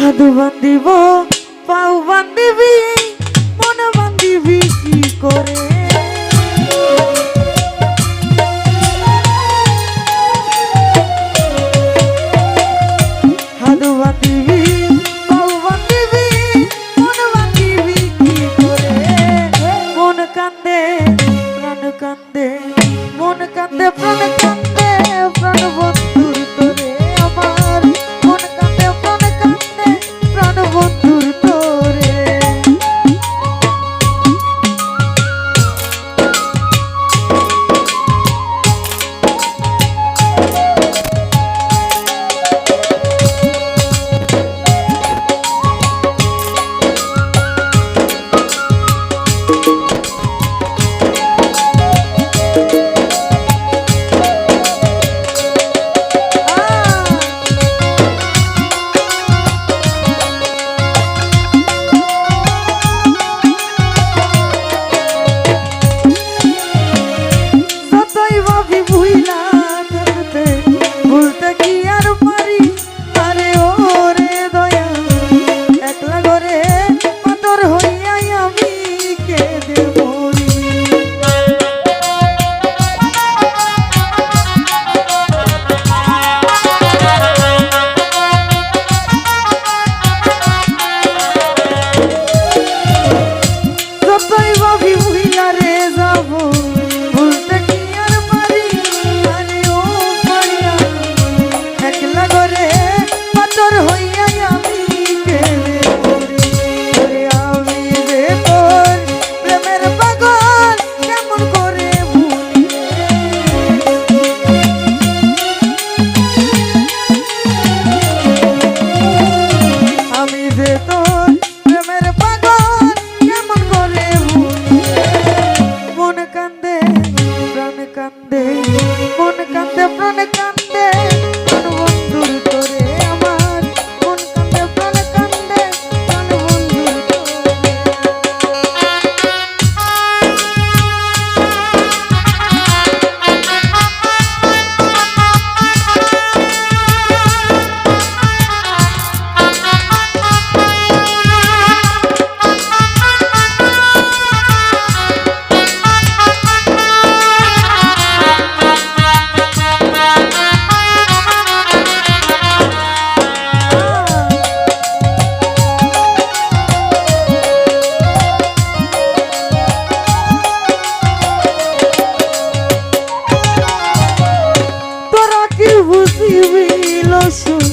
হাদু বান্ধিব পাও বান্ধিবি মন বান্ধিবি কি করে? কান্দে, প্রাণ কান্দে, মন কান্দে, প্রাণ কান্দে। will also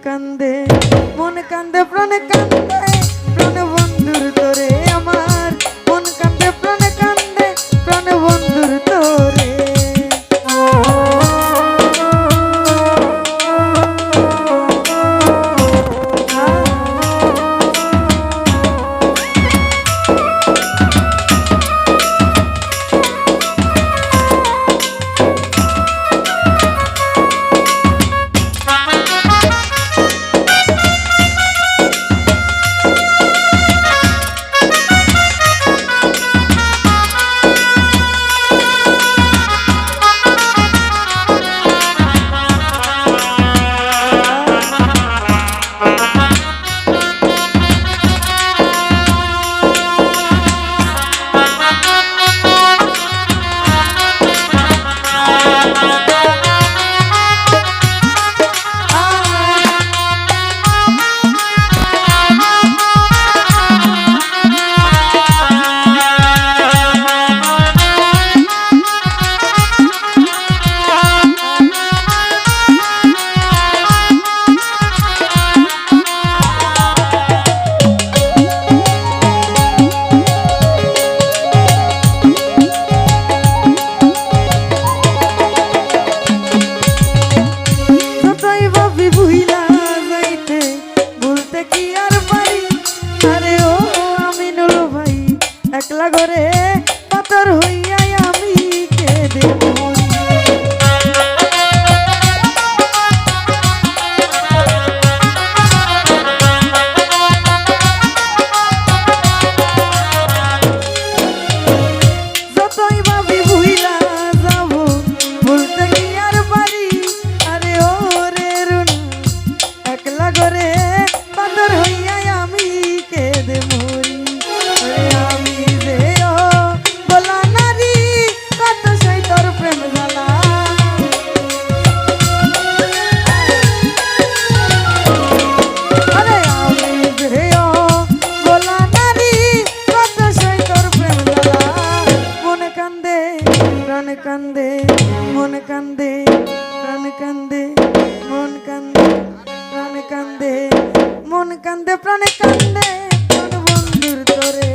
candelabro. কান্দে, প্রাণ কান্দে, মন কান্দে, প্রাণ কান্দে, মন কান্দে, প্রাণ কান্দে, মন কান্দে, প্রাণ কান্দে বন্ধুর তোরে।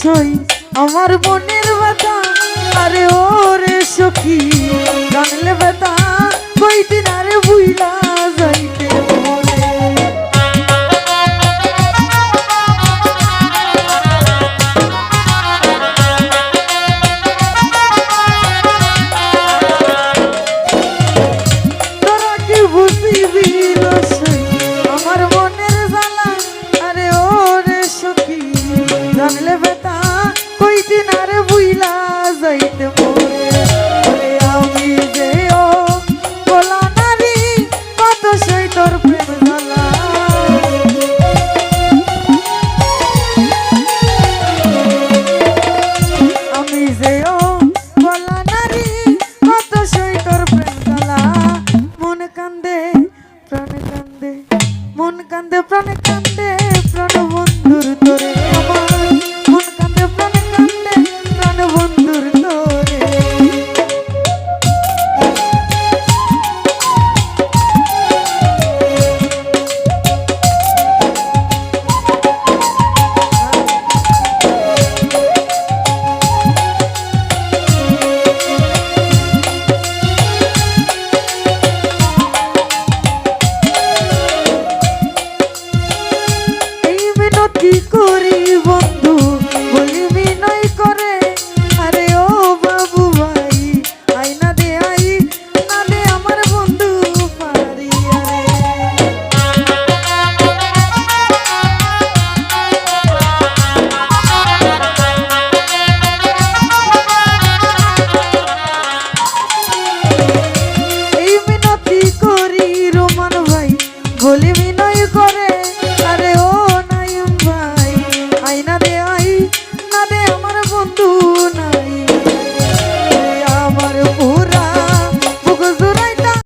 সই। আমার মনের ব্যথা আরে ওরে সখী জানলে বাতা কই দিন আরে বুইলা